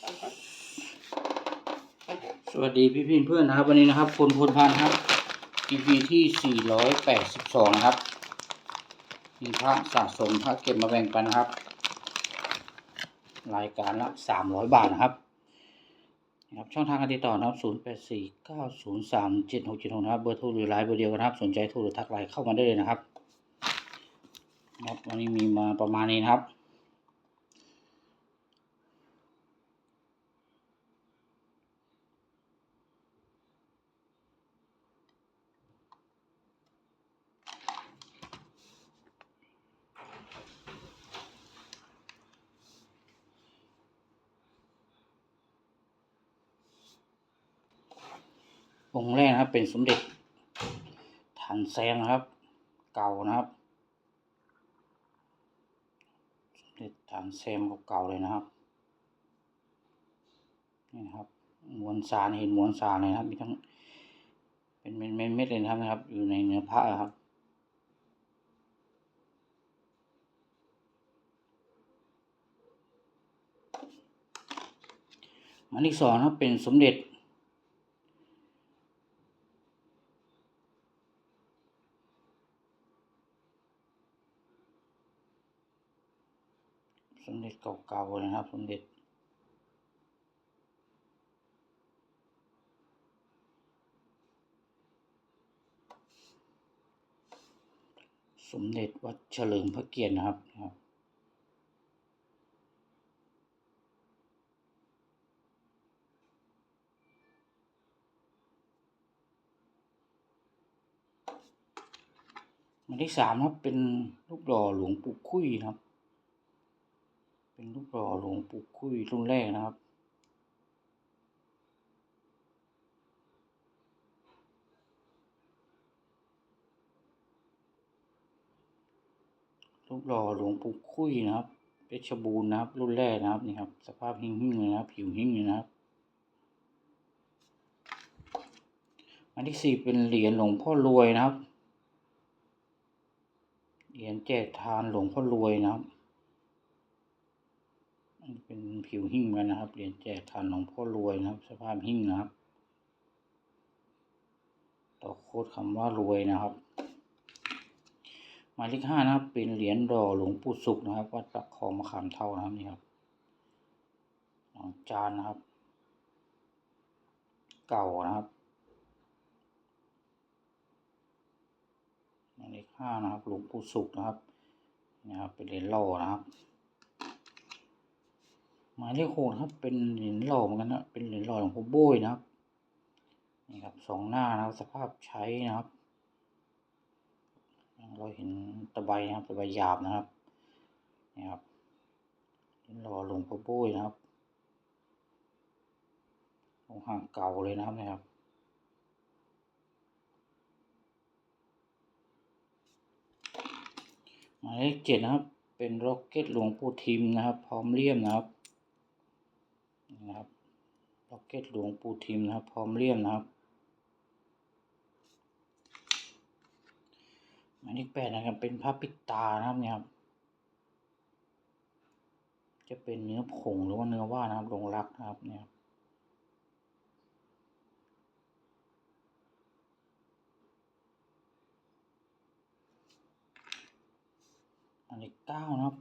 สวัสดีพี่พี่เพื่อนนะครับ วันนี้นะครับคนพลพันครับ EP ที่ 482 นะครับ มีพระสะสมพระเก็บมาแบ่งปันนะครับ รายการละ 300 บาทนะครับครับช่องทางการติดต่อนะครับ 0849037676 นะครับ เบอร์โทรหรือไลน์เบอร์เดียวกันนะครับ สนใจโทรหรือทักไลน์เข้ามาได้เลยนะครับนะครับวันนี้มีมาประมาณนี้นะครับ องค์แรกนะครับเป็นสมเด็จฐานแซงนะครับ เก่านะครับ สมเด็จฐานแซมเก่าเลยนะครับนี่นะครับมวลสารเห็นมวลสารเลยนะครับมีทั้งเป็นเม็ดเม็ดเลยนะครับ อยู่ในเนื้อผ้าครับมายเลขสองนะครับเป็นสมเด็จ สมเด็จเก่าๆนะครับ สมเด็จ สมเด็จวัดเฉลิมพระเกียรตินะครับนะครับหมายเลขสามครับเป็นรูปหล่อหลวงปู่คุยครับ เป็นรูปหล่อหลวงปู่คุ้ยรุ่นแรกนะครับ รูปหล่อหลวงปู่คุ้ยนะครับเพชรบูรณ์นะครับ รุ่นแรกนะครับนี่ครับ สภาพหิ้งๆเลยนะครับ ผิวหิ้งเลยนะครับ อันที่สี่เป็นเหรียญหลวงพ่อรวยนะครับ เหรียญแจกทานหลวงพ่อรวยนะครับ นนี้เป็นผิวหิ้งกันนะครับ เหรียญแจกทานหลวงพ่อรวยนะครับ สภาพหิ้งนะครับ ต่อโค้ดคำว่ารวยนะครับหมายเลขห้านะครับ เป็นเหรียญดอหลวงปู่สุขนะครับ วัดปักคองมะขามเท่านะครับนี่ครับหลังจานนะครับ เก่านะครับหมายเลขห้านะครับ หลวงปู่สุขนะครับนี่ครับเป็นเหรียญหล่อนะครับ หมายเลขหกนะครับเป็นเหรียญหล่อเหมือนกันนะเป็นเหรียญหล่อหลวงพ่อโบยนะครับนี่ครับสองหน้านะครับสภาพใช้นะครับเราเห็นตะไบนะครับตะไบหยาบนะครับนี่ครับเหรียญหล่อหลวงพ่อโบยนะครับองห่างเก่าเลยนะครับนี่ครับหมายเลขเจ็ดนะครับ เป็นร็อกเก็ตหลวงปู่ทิมนะครับ พร้อมเลี่ยมนะครับ นะครับร็อกเก็ตหลวงปู่ทิมนะครับ พร้อมเลี่ยมนะครับหมายเลขแปดนะครับ เป็นพระปิดตานะครับเนี่ยครับ จะเป็นเนื้อผงหรือว่าเนื้อว่านะครับลงรักนะครับเนี่ยครับอันเลขเก้านะครับ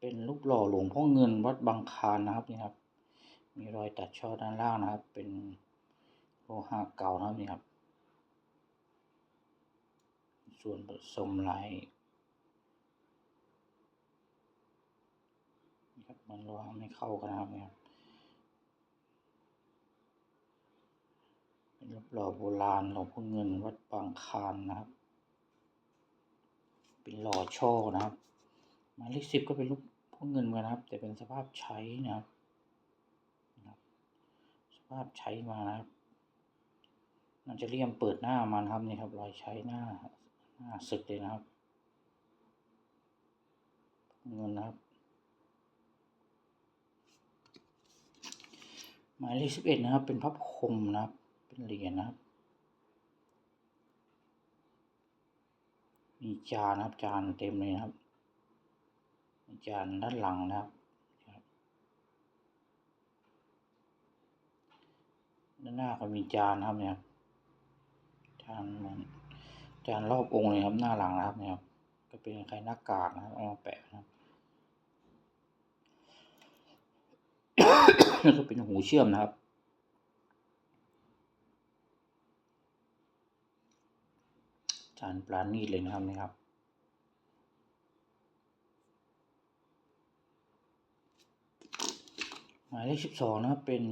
เป็นรูปหล่อหลวงพ่อเงินวัดบางคานนะครับนี่ครับ มีรอยตัดช่อด้านล่างนะครับ เป็นโลหะเก่านะครับนี่ครับ ส่วนผสมลายนี่ครับมันโลหะไม่เข้ากันนะครับเนี่ยครับเป็นรูปหล่อโบราณหลวงพ่อเงินวัดบางคานนะครับ เป็นหล่อช่อนะครับหมายเลขสิบก็เป็นรูปพ่อเงินเหมือนกันนะครับ แต่เป็นสภาพใช้นะครับ ภาพใช้มานะครับมันจะเลี่ยมเปิดหน้ามันครับนี่ครับรอยใช้หน้าหน้าสึกเลยนะครับ เงินนะครับ หมายเลขสิบเอ็ดนะครับ เป็นพระพรหมนะครับ เป็นเหรียญนะครับ มีจานนะครับจานเต็มเลยนะครับ จานด้านหลังนะครับ ด้านหน้าก็มีจานนะครับเนี่ยครับจานมือนจานรอบองค์เลยครับหน้าหลังนะครับเนี่ยครับก็เป็นคล้ายหน้ากากนะครับเอามาแปะนะครับแล้วก็เป็นหูเชื่อมนะครับ จานปลาณีตเลยนะครับนี่ครับหมายเลขสิบสองนะครับเป็น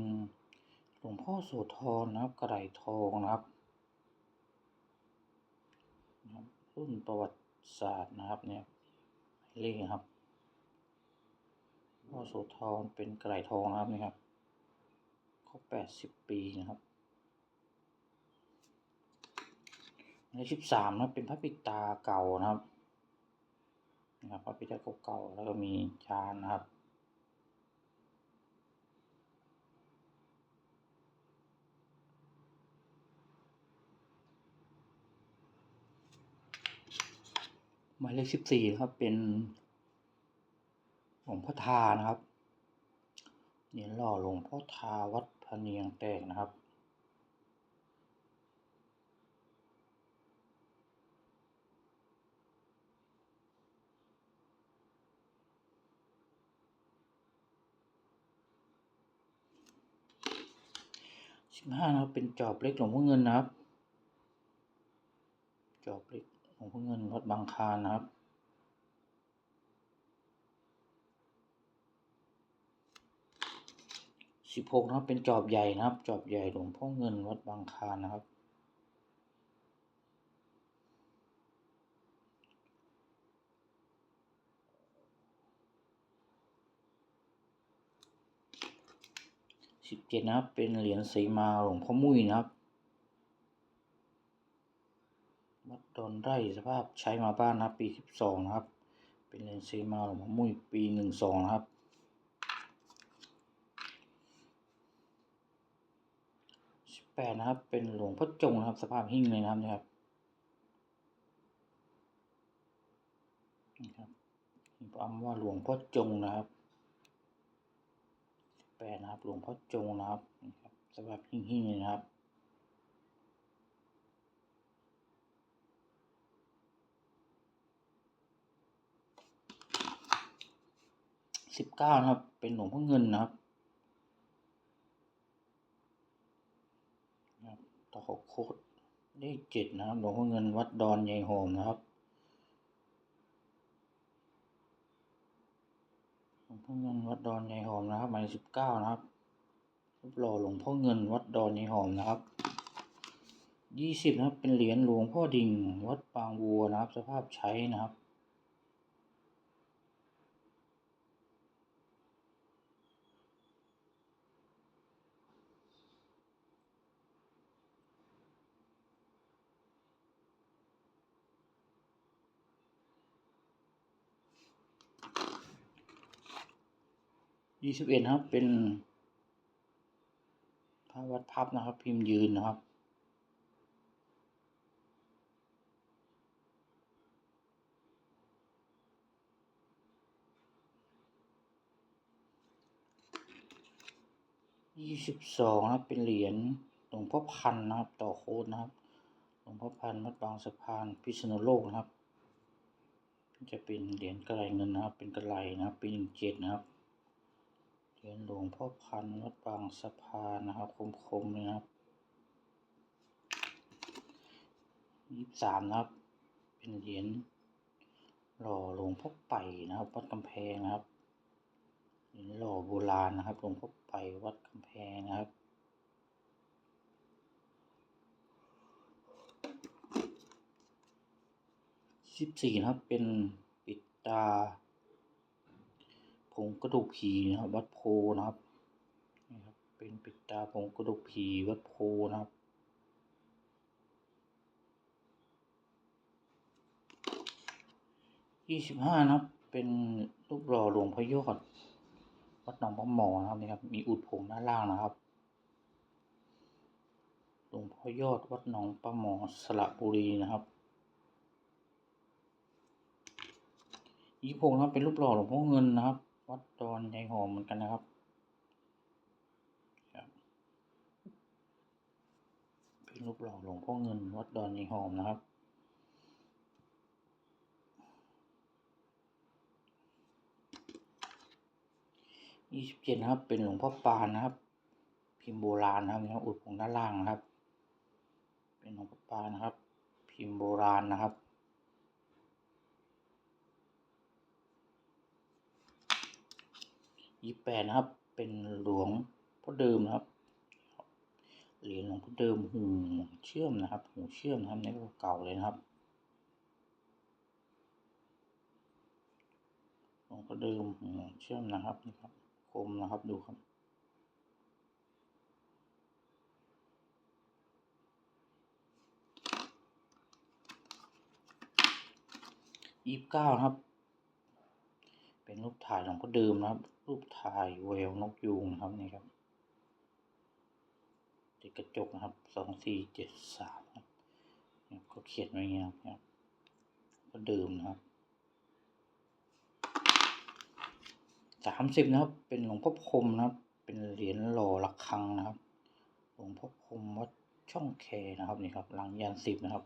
หลวงพ่อโสธรนะครับกระไดทองนะครับ รุ่นประวัติศาสตร์นะครับเนี่ยเลขครับหลวงพ่อโสธรเป็นกระไดทองนะครับนี่ครับครบแปดสิบปีนะครับหมายเลขสิบสามนะเป็นพระปิตาเก่านะครับนะครับพระปิตาเก่าๆแล้วก็มีจานนะครับ หมายเลขสิบสี่นะครับเป็นหลวงพ่อทานะครับเหรียญหล่อหลวงพ่อทาวัดพะเนียงแตกนะครับสิบห้านะครับเป็นจอบเล็กหลวงพ่อเงินนะครับ จอบเล็ก หลวงพ่อเงินวัดบางคานนะครับ สิบหกนะครับเป็นจอบใหญ่นะครับ จอบใหญ่หลวงพ่อเงินวัดบางคานนะครับ สิบเจ็ดนะครับเป็นเหรียญสีมาหลวงพ่อมุ้ยนะครับ วัดดอ นไร่สภาพใช้มาบ้านนะปีสิบสองนะครับ เป็นเหรียญสีมาหลวงพ่อมุ้ยปีหนึ่งสองนะครับ สิบแปดนะครับ เป็นหลวงพ่อจงนะครับ สภาพหิ้งเลยนะครับนะครับนี่ครับมีความว่าหลวงพ่อจงนะครับสิบแปดนะครับ หลวงพ่อจงนะครับนี่ครับสภาพหิ้งๆเลยนะครับ สิบเก้านะครับ เป็นหลวงพ่อเงินนะครับต่อโคดเลขเจ็ดนะครับ หลวงพ่อเงินวัดดอนยายโหมนะครับหลวงพ่อเงินวัดดอนยายหอมนะครับหมายสิบเก้านะครับรูปหล่อหลวงพ่อเงินวัดดอนยายหอมนะครับยี่สิบนะครับ เป็นเหรียญหลวงพ่อดิ่งวัดปางวัวนะครับ สภาพใช้นะครับ ยี่สิบเอ็ดครับ เป็นพระวัดพับนะครับ พิมพ์ยืนนะครับ ยี่สิบสองนะครับ เป็นเหรียญหลวงพ่อพันนะครับ ต่อโค้ดนะครับ หลวงพ่อพันวัดบางสะพานพิษณุโลกนะครับ จะเป็นเหรียญกระไรเงินนะครับ เป็นกระไรนะครับปีหนึ่งเจ็ดนะครับ เหรียญหลวงพ่อพันธ์วัดบางสะพานนะครับ คมๆเลยนะครับยี่สิบสามนะครับ เป็นเหรียญหล่อหลวงพ่อไปนะครับวัดกำแพงนะครับเหรียญหล่อโบราณนะครับหลวงพ่อไปวัดกำแพงนะครับสิบสี่นะครับเป็นปิดตา ผงกระดูกผีนะครับ วัดโพนะครับนี่ครับ เป็นปิดตาผงกระดูกผีวัดโพนะครับยี่สิบห้านะครับ เป็นรูปหล่อหลวงพ่อยอดวัดหนองพระหมอนะครับนี่ครับ มีอุดผงด้านล่างนะครับหลวงพ่อยอดวัดหนองปลาหมอสระบุรีนะครับยี่สิบหกนะครับเป็นรูปหล่อหลวงพ่อเงินนะครับ อนยายหอมเหมือนกันนะครับครับเป็นรูปหล่อหลวงพ่อเงินวัดดอนยิงหอมนะครับยี่สิบเจ็ดนะครับ เป็นหลวงพ่อปานนะครับ พิมพ์โบราณนะครับอุดผงด้านล่างนะครับ เป็นหลวงพ่อปานนะครับ พิมพ์โบราณนะครับ ยี่แปดนะครับ เป็นหลวงพ่อเดิมนะครับ เหรียญหลวงพ่อเดิมหูเชื่อมนะครับ หูเชื่อมนะครับในรูปเก่าเลยนะครับ หลวงพ่อเดิมหูเชื่อมนะครับนี่ครับ คมนะครับดูครับยี่สิบเก้าครับ เป็นรูปถ่ายหลวงพ่อเดิมนะครับ รูปถ่ายแววนกยูงนะครับนี่ครับติดกระจกนะครับสองสี่เจ็ดสามครับเนี่ยเขาเขียนไว้เงี้ยครับก็เดิมนะครับสามสิบนะครับ เป็นหลวงพ่อพรหมนะครับ เป็นเหรียญหล่อระฆังนะครับ หลวงพ่อพรหมวัดช่องแคนะครับนี่ครับหลังยันสิบนะครับ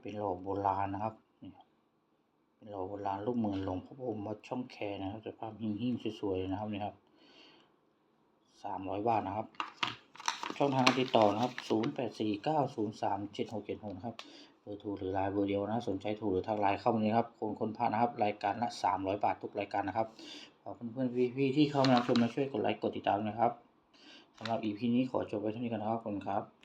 เป็นหล่อโบราณนะครับ นี่ครับเป็นหล่อโบราณรูปเหมือนหลงพ่อพรมวัดช่องแคนะครับสภาพหิ้งๆสวยๆนะครับนี่ครับสามร้อยบาทนะครับ ช่องทางติดต่อนะครับ0 8 4 9 0 3 7 6 7 6นะครับเบอร์โทรหรือไลน์เบอร์เดียวนะสนใจโทรหรือทางไลน์เข้ามาเลยครับคนคนพานะครับ รายการละ300บาททุกรายการนะครับขอเพื่อนๆพี่ๆที่เข้ามาชมมาช่วยกดไลค์กดติดตามนะครับสำหรับ EP นี้ขอจบไว้เท่านี้กันนะครับขอบคุณครับ